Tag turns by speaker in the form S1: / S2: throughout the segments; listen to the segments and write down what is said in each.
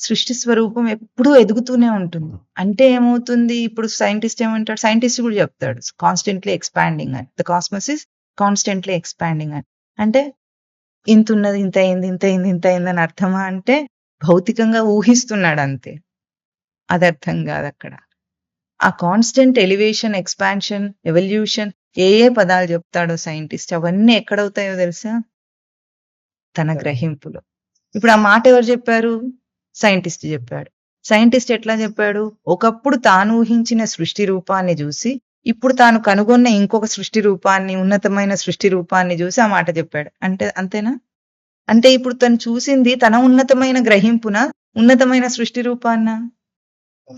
S1: సృష్టి స్వరూపం ఎప్పుడూ ఎదుగుతూనే ఉంటుంది. అంటే ఏమవుతుంది ఇప్పుడు సైంటిస్ట్ ఏమంటాడు? సైంటిస్ట్ కూడా చెప్తాడు. కాన్స్టెంట్‌లీ ఎక్స్‌పాండింగ్ అని. The cosmos is constantly expanding అని. అంటే ఇంతున్నది ఇంతయింది, ఇంతయింది, ఇంతయింది అని అర్థమా అంటే భౌతికంగా ఊహిస్తున్నాడు అంతే. అది అర్థం కాదక్కడ. ఆ కాన్స్టెంట్ ఎలివేషన్, ఎక్స్‌పాన్షన్, ఎవల్యూషన్ ఏ ఏ పదాలు చెప్తాడో సైంటిస్ట్ అవన్నీ ఎక్కడవుతాయో తెలుసా? తన గ్రహింపులో. ఇప్పుడు ఆ మాట ఎవరు చెప్పారు? సైంటిస్ట్ చెప్పాడు. సైంటిస్ట్ ఎట్లా చెప్పాడు? ఒకప్పుడు తాను ఊహించిన సృష్టి రూపాన్ని చూసి, ఇప్పుడు తాను కనుగొన్న ఇంకొక సృష్టి రూపాన్ని, ఉన్నతమైన సృష్టి రూపాన్ని చూసి ఆ మాట చెప్పాడు. అంటే అంతేనా? అంటే ఇప్పుడు తను చూసింది తన ఉన్నతమైన గ్రహింపున, ఉన్నతమైన సృష్టి రూపాన్న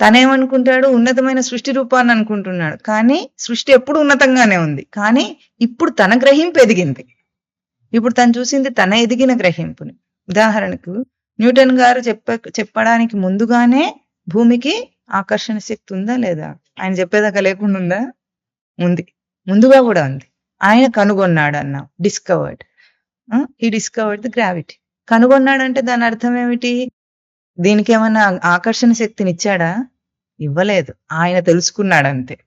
S1: తనేమనుకుంటాడు? ఉన్నతమైన సృష్టి రూపాన్ని అనుకుంటున్నాడు. కానీ సృష్టి ఎప్పుడు ఉన్నతంగానే ఉంది. కానీ ఇప్పుడు తన గ్రహింపు ఎదిగింది. ఇప్పుడు తను చూసింది తన ఎదిగిన గ్రహింపుని. ఉదాహరణకు న్యూటన్ గారు చెప్ప చెప్పడానికి ముందుగానే భూమికి ఆకర్షణ శక్తి ఉందా లేదా? ఆయన చెప్పేదాకా లేకుండా ఉందా? ఉంది. ముందుగా కూడా ఉంది. ఆయన కనుగొన్నాడు అన్నాం. డిస్కవర్డ్. ఈ డిస్కవర్డ్ ది గ్రావిటీ. కనుగొన్నాడంటే దాని అర్థం ఏమిటి? దీనికి ఏమైనా ఆకర్షణ శక్తిని ఇచ్చాడా ఇవ్వలేదు. ఆయన తెలుసుకున్నాడు అంతే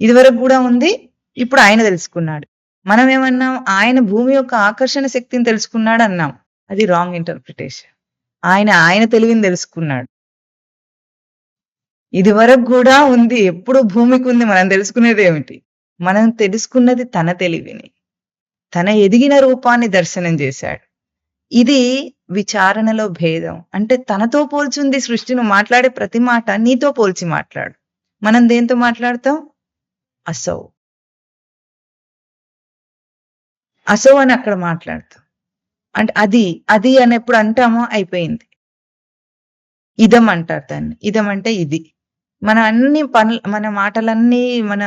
S1: ఇదివరకు కూడా ఉంది. ఇప్పుడు ఆయన తెలుసుకున్నాడు. మనం ఏమన్నాం? ఆయన భూమి యొక్క ఆకర్షణ శక్తిని తెలుసుకున్నాడు అన్నాం. అది రాంగ్ ఇంటర్ప్రిటేషన్. ఆయన ఆయన తెలివిని తెలుసుకున్నాడు. ఇదివరకు కూడా ఉంది. ఎప్పుడు భూమికుంది. మనం తెలుసుకునేది ఏమిటి మనం తెలుసుకున్నది తన తెలివిని. తన ఎదిగిన రూపాన్ని దర్శనం చేశాడు. ఇది విచారణలో భేదం. అంటే తనతో పోల్చుంది సృష్టిని మాట్లాడే ప్రతి మాట నీతో పోల్చి మాట్లాడు. మనం దేనితో మాట్లాడతాం? అసౌ. అసౌ అని అక్కడ మాట్లాడతాం. అంటే అది, అది అని ఎప్పుడు అంటామో అయిపోయింది. ఇదం అంటారు దాన్ని. ఇదం అంటే ఇది. మన అన్ని పనులు మన మాటలన్నీ మన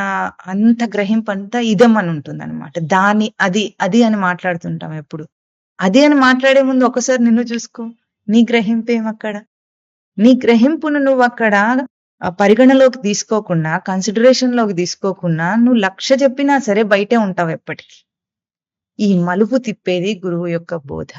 S1: అంత గ్రహింపు అంతా ఇదం అని ఉంటుందన్నమాట. దాని అది, అది అని మాట్లాడుతుంటాం ఎప్పుడు. అది అని మాట్లాడే ముందు ఒకసారి నిన్ను చూసుకో. నీ గ్రహింపేమక్కడ? నీ గ్రహింపును నువ్వు అక్కడ పరిగణలోకి తీసుకోకుండా, కన్సిడరేషన్‌లోకి తీసుకోకుండా నువ్వు లక్ష చెప్పినా సరే బయటే ఉంటావు ఎప్పటికి. ఈ మలుపు తిప్పేది గురువు యొక్క బోధ.